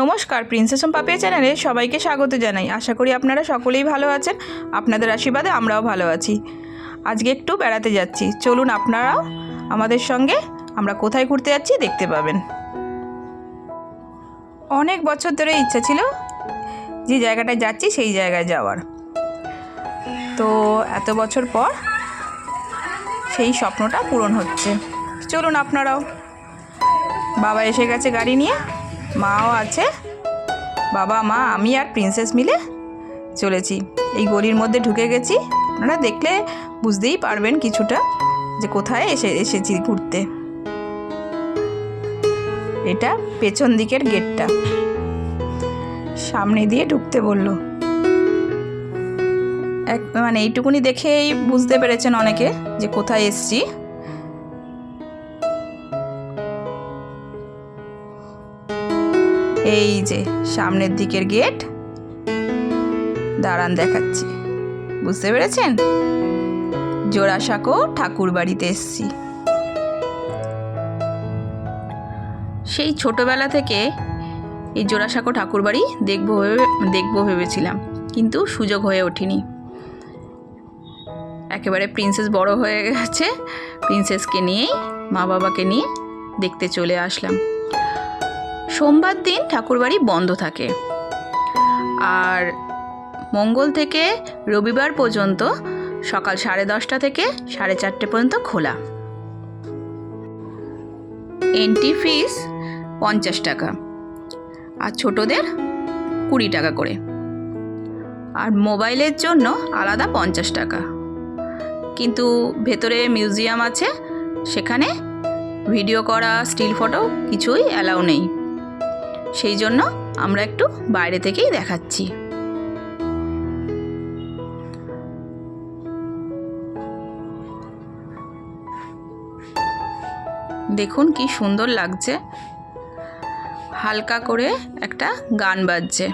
নমস্কার প্রিন্সেসম পাপিয়া চ্যানেলে সবাইকে স্বাগত জানাই। আশা করি আপনারা সকলেই ভালো আছেন, আপনাদের আশীর্বাদে আমরাও ভালো আছি। আজকে একটু বেড়াতে যাচ্ছি। চলুন আপনারাও আমাদের সঙ্গে আমরা কোথায় ঘুরতে যাচ্ছি দেখতে পাবেন। অনেক বছর ধরে ইচ্ছা ছিল যে জায়গাটায় যাচ্ছি, সেই জায়গায় যাওয়ার। তো এত বছর পর সেই স্বপ্নটা পূরণ হচ্ছে। চলুন আপনারাও। বাবা এসে গেছে গাড়ি নিয়ে। মাও আছে, বাবা, মা, আমি আর প্রিন্সেস মিলে চলেছি। এই গলির মধ্যে ঢুকে গেছি। আপনারা দেখলে বুঝতেই পারবেন কিছুটা যে কোথায় এসে, এসেছি ঘুরতে। এটা পেছন দিকের গেটটা। সামনে দিয়ে ঢুকতে বলল। এক মানে এইটুকুনি দেখেই বুঝতে পেরেছেন অনেকে যে কোথায় এসছি। এই যে, সামনের দিকের গেট। দাঁড়ান দেখাচ্ছি। বুঝতে পেরেছেন? জোড়াসাঁকো ঠাকুর বাড়িতে এসছি। সেই ছোটবেলা থেকে এই জোড়াসাঁকো ঠাকুর বাড়ি দেখব ভেবে, দেখব ভেবেছিলাম। কিন্তু সুযোগ হয়ে ওঠেনি। একেবারে প্রিন্সেস বড় হয়ে গেছে। প্রিন্সেসকে নিয়েই মা বাবাকে নিয়ে দেখতে চলে আসলাম। সোমবার দিন ঠাকুরবাড়ি বন্ধ থাকে। আর মঙ্গল থেকে রবিবার পর্যন্ত সকাল সাড়ে দশটা থেকে সাড়ে চারটে পর্যন্ত খোলা। এন্ট্রি ফিস পঞ্চাশ টাকা আর ছোটদের কুড়ি টাকা করে। আর মোবাইলের জন্য আলাদা পঞ্চাশ টাকা। কিন্তু ভেতরে মিউজিয়াম আছে, সেখানে ভিডিও করা, স্টিল ফটো কিছুই অ্যালাউ নেই। সেই জন্য আমরা একটু বাইরে থেকেই দেখাচ্ছি। দেখুন কি সুন্দর লাগছে। হালকা করে একটা গান বাজছে।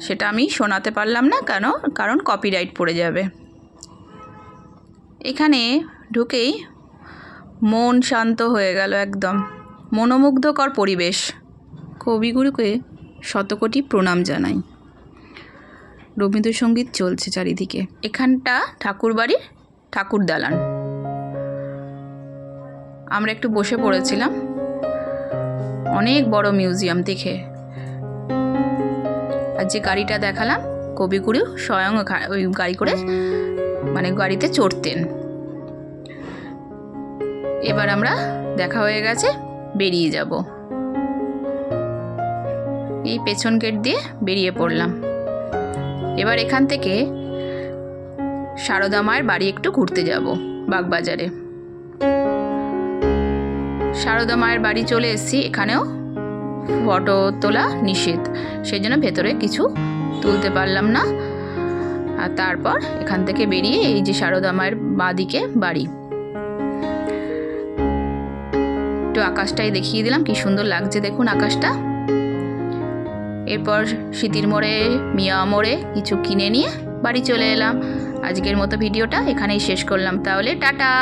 সেটা আমি শোনাতে পারলাম না কেন? কারণ কপিরাইট পড়ে যাবে। এখানে ঢুকেই মন শান্ত হয়ে গেল একদম। মনোমুগ্ধকর পরিবেশ। কবিগুরুকে শতকোটি প্রণাম জানাই। রবীন্দ্রসঙ্গীত চলছে চারিদিকে। এখানটা ঠাকুরবাড়ির ঠাকুর দালান আমরা একটু বসে পড়েছিলাম। অনেক বড় মিউজিয়াম দেখে। আর যে গাড়িটা দেখালাম, কবিগুরু স্বয়ং ওই গাড়ি করে মানে গাড়িতে চড়তেন। এবার আমরা দেখা হয়ে গেছে বেরিয়ে যাব। এই পেছন গেট দিয়ে বেরিয়ে পড়লাম। এবার এখান থেকে সারদা মায়ের বাড়ি একটু ঘুরতে যাব, বাগবাজারে। সারদা মায়ের বাড়ি চলে এসেছি, এখানেও ফটো তোলা নিষেধ। সেই জন্য ভেতরে কিছু তুলতে পারলাম না। আর তারপর এখান থেকে বেরিয়ে এই যে সারদা মায়ের বাঁদিকে বাড়ি। একটু আকাশটাই দেখিয়ে দিলাম, কি সুন্দর লাগছে দেখুন আকাশটা। এরপর স্মৃতির মোড়ে, মিয়া মোড়ে কিছু কিনে নিয়ে বাড়ি চলে এলাম। আজকের মতো ভিডিওটা এখানেই শেষ করলাম, তাহলে টাটা!